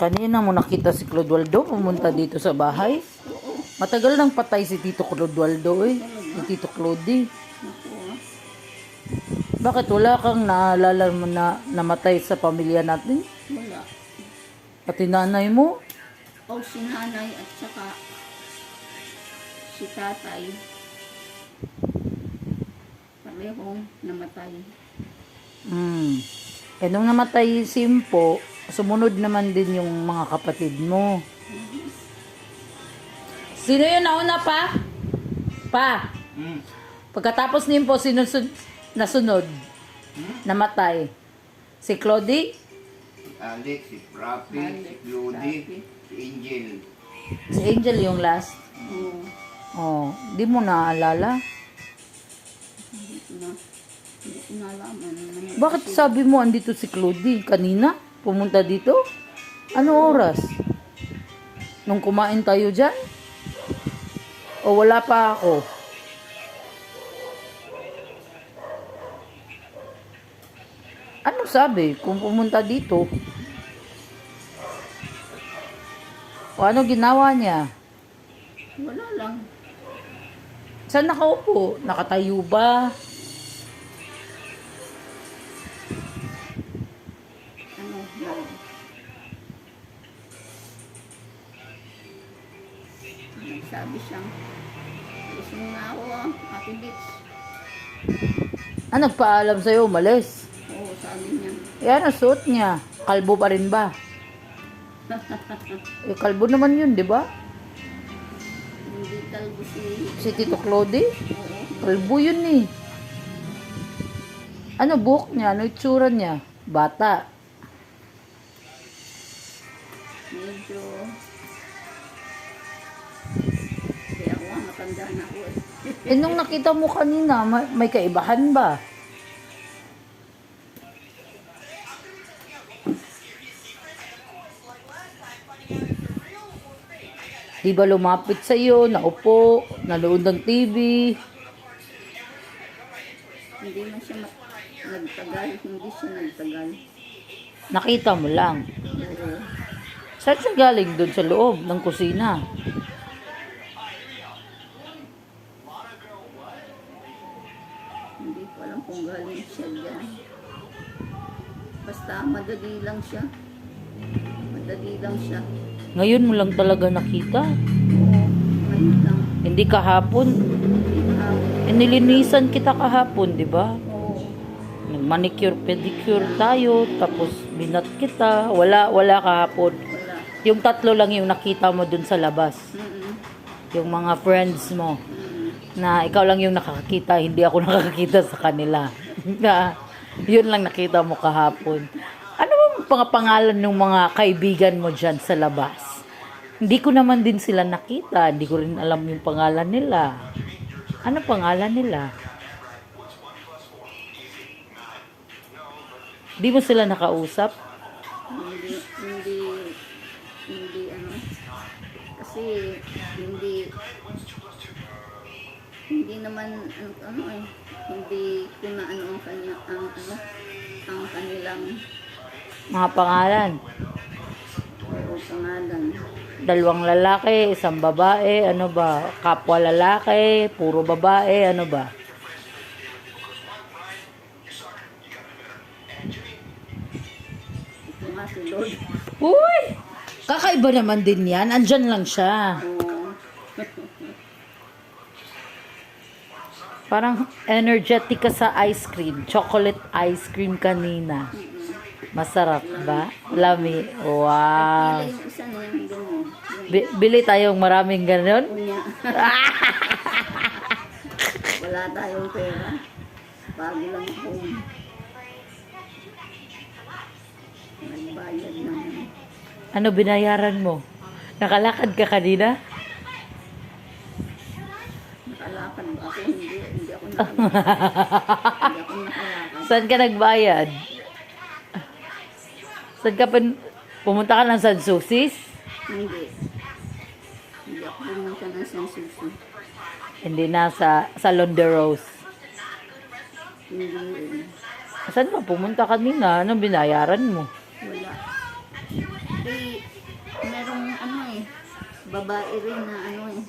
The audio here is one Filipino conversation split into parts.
Kanina mo nakita si Clodoaldo pumunta dito sa bahay. Matagal nang patay si Tito Clodoaldo eh. Si Tito ah. Bakit wala kang naalala mo na namatay sa pamilya natin? wala. Pati nanay mo? O si nanay at saka si tatay. Parehong namatay. Hmm. Eh nung namatay si Impo, sumunod naman din yung mga kapatid mo. Sino yun nauna pa? Pa. Pagkatapos ni Impo, sino sun- nasunod? Namatay. Si Clody? Alex, si Rafi, si Rafi. si Angel. Si Angel yung last? Oo. Oh, di mo naaalala? Hindi ko na, hindi ko nalaman. Bakit sabi mo andito si Clody? Kanina? Pumunta dito? Ano oras? Nung kumain tayo dyan? O wala pa ako? Ano sabi kung pumunta dito? O ano ginawa niya? Wala lang. Saan nakaupo? Nakatayo ba? Nagsabi siyang, gising na ako Ate Bits. Ah, nagpaalam sa'yo, umalis. Oo, sabi niya. Yan ang suot niya. Kalbo pa rin ba? eh, kalbo naman yun, di ba? Hindi talbo si... Si Tito Clody? Oo. Kalbo yun eh. Ano buhok niya? Ano itsura niya? Bata. Medyo... matanda na ako eh. Eh, nung nakita mo kanina, may, may kaibahan ba? Di ba lumapit sa iyo, naupo, nanood ng TV? Hindi na siya nagtagal. Hindi siya nagtagal. Nakita mo lang. Oo. Saan siya galing doon sa loob ng kusina? Madali lang siya. Madali lang siya. Ngayon mo lang talaga nakita. Oo. Ngayon lang. Hindi kahapon. Hindi ako. Eh, nilinisan kita kahapon, di ba? Oo. Nag-manicure, pedicure tayo, tapos binat kita. Wala, wala kahapon. Wala. Yung tatlo lang yung nakita mo dun sa labas. Mm-mm. Yung mga friends mo. Mm-mm. Na ikaw lang yung nakakita, hindi ako nakakita sa kanila. na, yun lang nakita mo kahapon. Mga pangalan ng mga kaibigan mo dyan sa labas? Hindi ko naman din sila nakita. Hindi ko rin alam yung pangalan nila. Ano pangalan nila? Di mo sila nakausap? Hindi, hindi, hindi ano. Kasi hindi, hindi naman ano, ano eh, hindi ko na ano ang kanya, ang ano, ang kanilang Mga pangalan? Dalawang lalaki, isang babae, ano ba? Kapwa lalaki, puro babae, ano ba? Uy! Kakaiba naman din yan. Andyan lang siya. Parang energetic ka sa ice cream. Chocolate ice cream kanina. Masarap ba? Lami. Wow. Bi- bili tayong maraming ganun. Wala tayong pera. Bago lang ako. Nagbayad naman. Ano binayaran mo? Nakalakad ka kanina? Nakalakad ba ako? Hindi. Hindi ako nakalakad. hindi ako nakalakad. Saan ka nagbayad? Saan ka pun- pumunta ka ng San Susis? Hindi. Hindi ako pumunta ng San Susi. Hindi na sa Salon de Rose. Hindi. Saan ka pumunta kanina? Anong binayaran mo? Wala. Di, merong ano eh, babae rin na ano eh.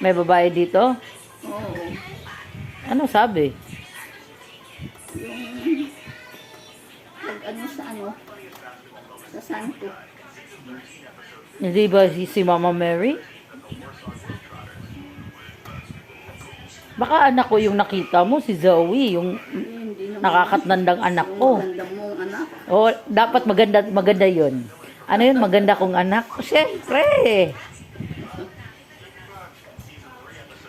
May babae dito? Oo. Ano sabi? Santo. Hindi ba si, Mama Mary? Baka anak ko yung nakita mo, si Zoe, yung nakakatnandang anak ko. Oh, dapat maganda maganda 'yon. Ano 'yun? Maganda kong anak. Siyempre.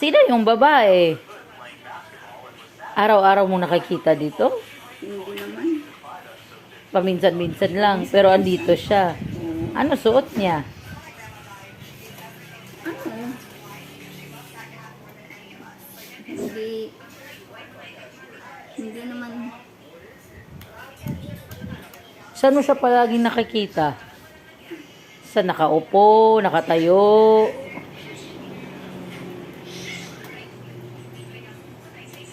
Sino yung babae? Araw-araw mo nakikita dito? Hindi. Paminsan-minsan lang, pero andito siya. Ano suot niya? Hindi, hindi naman, Saan mo siya palaging nakikita? Sa nakaupo, nakatayo,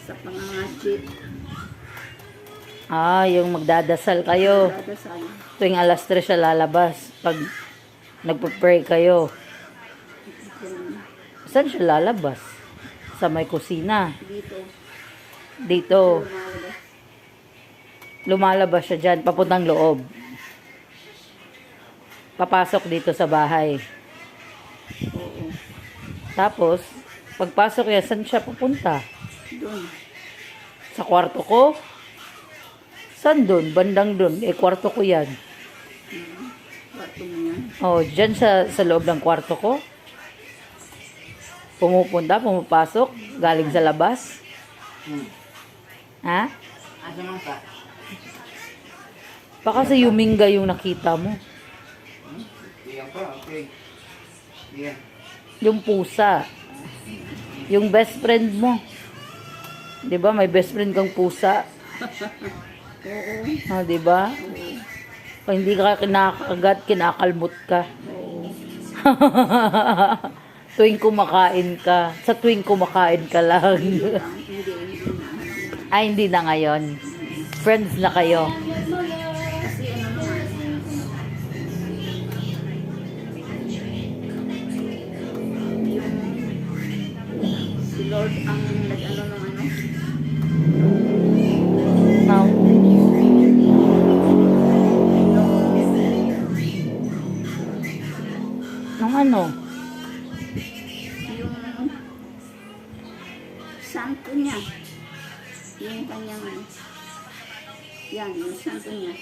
sa pangangajit, ah, yung magdadasal kayo. Tuwing alas 3 siya lalabas pag nagpo-pray kayo. Saan siya lalabas? Sa may kusina. Dito, Dito. lumalabas. Lumalabas siya dyan, papuntang loob. Papasok dito sa bahay. Oo. Tapos, pagpasok niya, saan siya pupunta? Doon. Sa kwarto ko? Saan doon? Bandang doon. Eh, kwarto ko yan. Bato mo yan. Oh, dyan sa, sa loob ng kwarto ko. Pumupunta, pumapasok, galing sa labas. Hmm. Ha? Asa man ka? Baka sa Yuminga yung nakita mo. Diyan pa, okay. Diyan. Yung pusa. Yung best friend mo. 'Di ba? May best friend kang pusa. Oo. Ah, 'di ba? Kung hindi ka kinakagat, kinakalmot ka. Tuwing kumakain ka. Sa tuwing kumakain ka lang. Ay, hindi na ngayon. Friends na kayo. Ano? yung santo niya. Yung kanyang, yan, yung santo niya.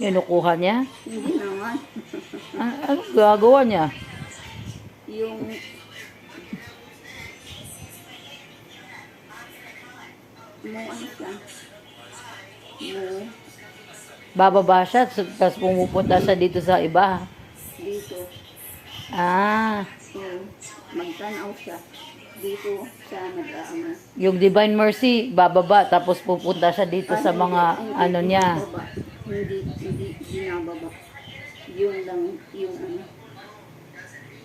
Kinukuha niya? Hindi naman. Ah, ano gagawa niya? yung mo ano siya mo Bababa siya, tapos pumupunta siya dito sa iba. dito Ah, so magtanaw siya dito sa nag-aama yung Divine Mercy, bababa, tapos pupunta siya dito sa mga ano niya. hindi hindi binababa yun lang yung ano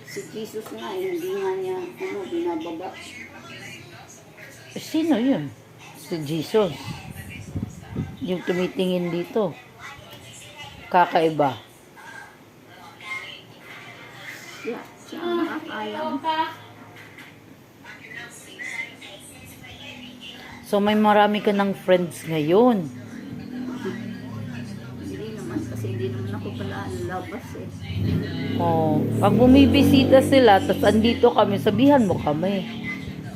si Jesus nga eh, hindi nga niya ano binababa Sino yun? Si Jesus. Yung tumitingin dito. Kakaiba. Siya siya ang nakakaalam So may marami ka ng friends ngayon. hindi naman kasi hindi naman ako pala labas eh Oh, pag bumibisita sila, tapos andito kami, sabihan mo kami.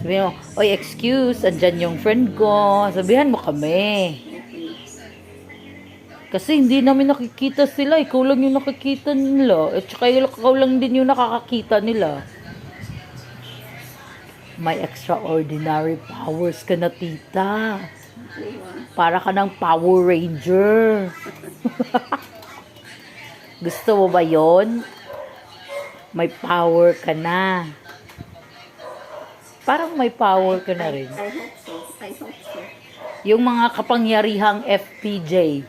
Sabihan mo, oy, excuse, andyan yung friend ko. Sabihan mo kami. Kasi hindi namin nakikita sila. Ikaw lang yung nakikita nila. At saka ikaw lang din yung nakakakita nila. May extraordinary powers ka na, tita. Para ka ng Power Ranger. Gusto mo ba yon? May power ka na. Parang may power ka na rin. I hope so. I hope so. Yung mga kapangyarihang FPJ.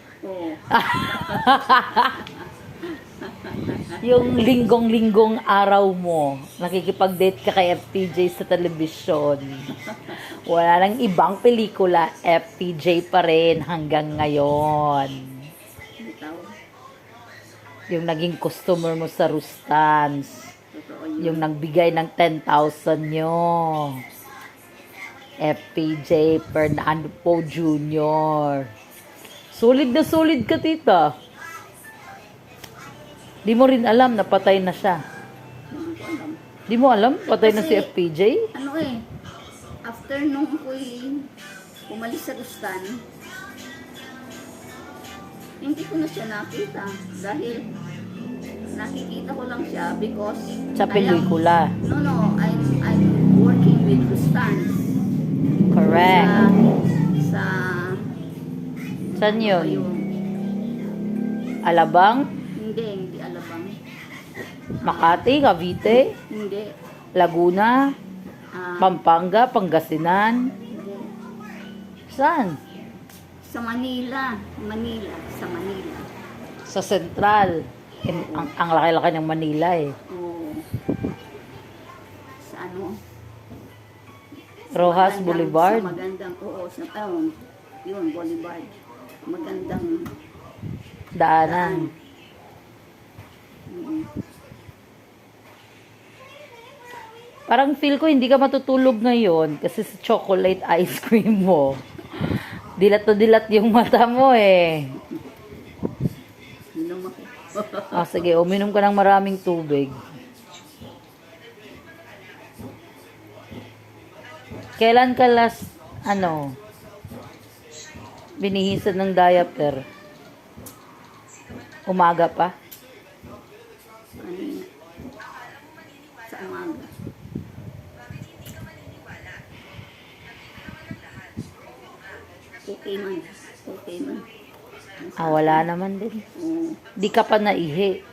Yung linggong-linggong araw mo, nakikipag-date ka kay FPJ sa telebisyon. Wala nang ibang pelikula, FPJ pa rin hanggang ngayon. Yung naging customer mo sa Rustans. Yung nagbigay ng 10,000 nyo. FPJ Fernando Jr. Solid na solid ka, tita. Di mo rin alam na patay na siya. Hindi ko alam. Di mo alam? Patay na si Kasi- FPJ? Ano eh, after nung ako'y umalis sa Gustan, hindi ko na siya nakita dahil nakikita ko lang siya because Sa I am- pelikula. No, no, I'm, I'm working with Gustan Correct. sa, sa Saan yun? Alabang? Hindi, hindi alabang. Makati? Cavite? Hindi. Laguna? ah, Pampanga? Pangasinan? hindi. Saan? Sa Manila. Manila. Sa Manila. Sa Central. In- ang, ang laki-laki ng Manila eh. Oo. Sa ano? Rojas Magandang- Boulevard. Sa magandang, oo, sa taon. Yun, Boulevard. Magandang Daanan. mm, Parang feel ko hindi ka matutulog ngayon kasi sa chocolate ice cream mo. Dilat na dilat yung mata mo eh. ako. Ah, sige, uminom ka ng maraming tubig. Kailan ka last, ano, binihisan ng diaper? Umaga pa? Kanina. Sa umaga. Okay man. Okay man. Ah, wala naman din. Oo. Di ka pa naihi.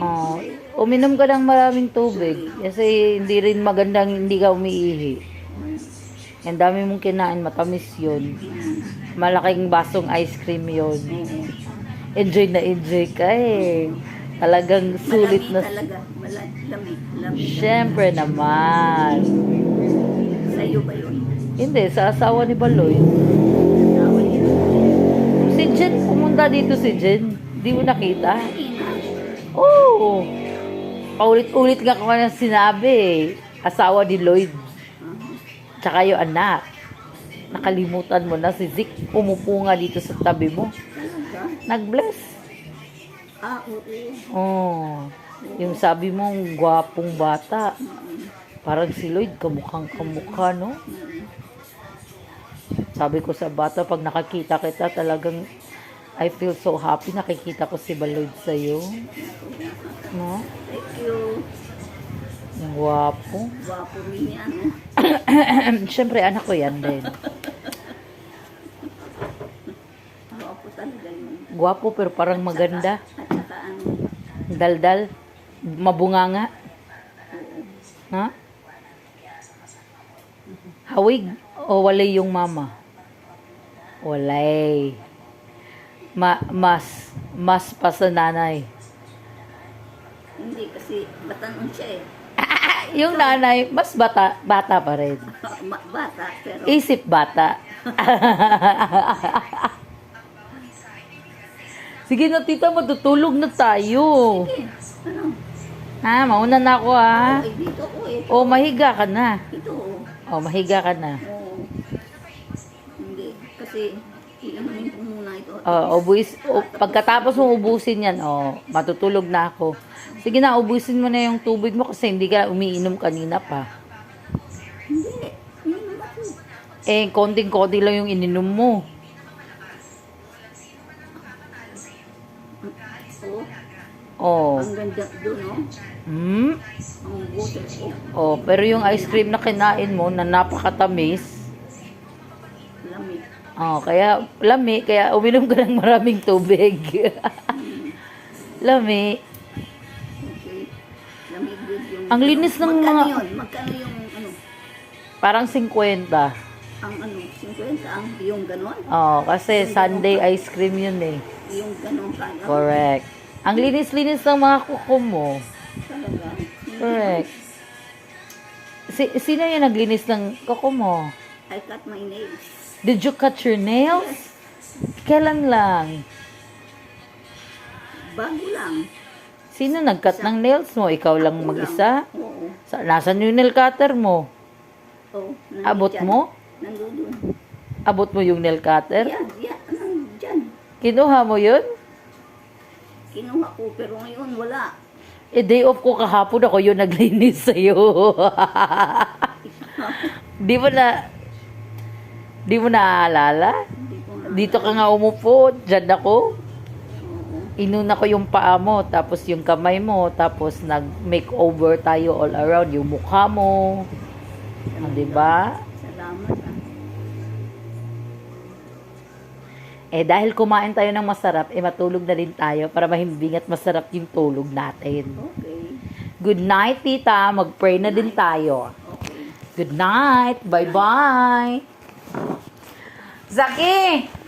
Oh, uminom ka ng maraming tubig kasi hindi rin magandang hindi ka umiihi. Ang dami mong kinain, matamis yun. Malaking basong ice cream yun. Enjoy na enjoy ka eh. Talagang sulit na. talaga. Malamig. Lamig. Siyempre naman. Sa iyo ba yun? Hindi, sa asawa ni Baloy. Si Jen, pumunta dito si Jen. Di mo nakita? Oo. Paulit-ulit nga ko na sinabi eh. Asawa ni Lloyd. Tsaka yung anak. Nakalimutan mo na si Zik. Umupo nga dito sa tabi mo. Nag-bless. Ah, oo. Oh. Yung sabi mo, gwapong bata. Parang si Lloyd, kamukhang kamukha, no? Sabi ko sa bata, pag nakakita kita, talagang I feel so happy. Nakikita ko si Baloyd sa'yo. No? Thank you. Ang Gwapo. Gwapo rin yan, no? Siyempre, anak ko yan din. Gwapo talaga yun. Gwapo, pero parang maganda. At saka ano, Daldal. Mabunganga. Ha? Hawig o walay yung mama? Walay. Ma mas mas pa sa nanay. Hindi kasi batanon siya eh. Yung nanay, mas bata, bata pa rin. Bata, pero Isip bata. Sige na tita, matutulog na tayo. eh, ano? Ha, mauna na ako ha. Ay, dito ko eh. O, mahiga ka na. Ito, oh. O, mahiga ka na. Hindi, kasi iinumin ko muna ito. O, ubuis, o, pagkatapos mo ubusin yan, o, matutulog na ako. Sige na, ubusin mo na yung tubig mo kasi hindi ka umiinom kanina pa. Hindi, iinom ako. Eh, konting-konti lang yung ininom mo. Oo, O, ang ganda doon, no? hmm? Ang buto ko. O, pero yung ice cream na kinain mo na napakatamis, Lamig. oh, kaya lami, kaya uminom ka ng maraming tubig. lami. Ang linis ng Magkano mga- yun? Magkano yung ano? Parang 50. Ang ano? 50 ang yung ganon? Oh, kasi Sunday ice cream yun eh. Yung ganon kaya? Correct. Ang linis-linis ng mga kuko mo. Talaga. Correct. Si, sino yung naglinis ng koko mo? I cut my nails. Did you cut your nails? Kailan lang? Bago lang. Sino nag-cut ng nails mo? Ikaw lang mag-isa? Oo. Sa, nasan yung nail cutter mo? Oo. Abot dyan. mo? Nandun. Abot mo yung nail cutter? Yan, yan. Nandyan. Kinuha mo yun? Kinuha ko, pero ngayon wala. Eh, day off ko kahapon ako yung naglinis sa'yo. di mo na, di mo naaalala? Hindi ko na. Dito ka nga umupo, dyan ako. Inuna ko yung paa mo, tapos yung kamay mo, tapos nag-makeover tayo all around, yung mukha mo. Ah, di ba? Salamat ah. Eh, dahil kumain tayo ng masarap, eh, matulog na rin tayo para mahimbing at masarap yung tulog natin. Okay. Good night, tita. Mag-pray na din tayo. Okay. Good night. Bye-bye. Zaki!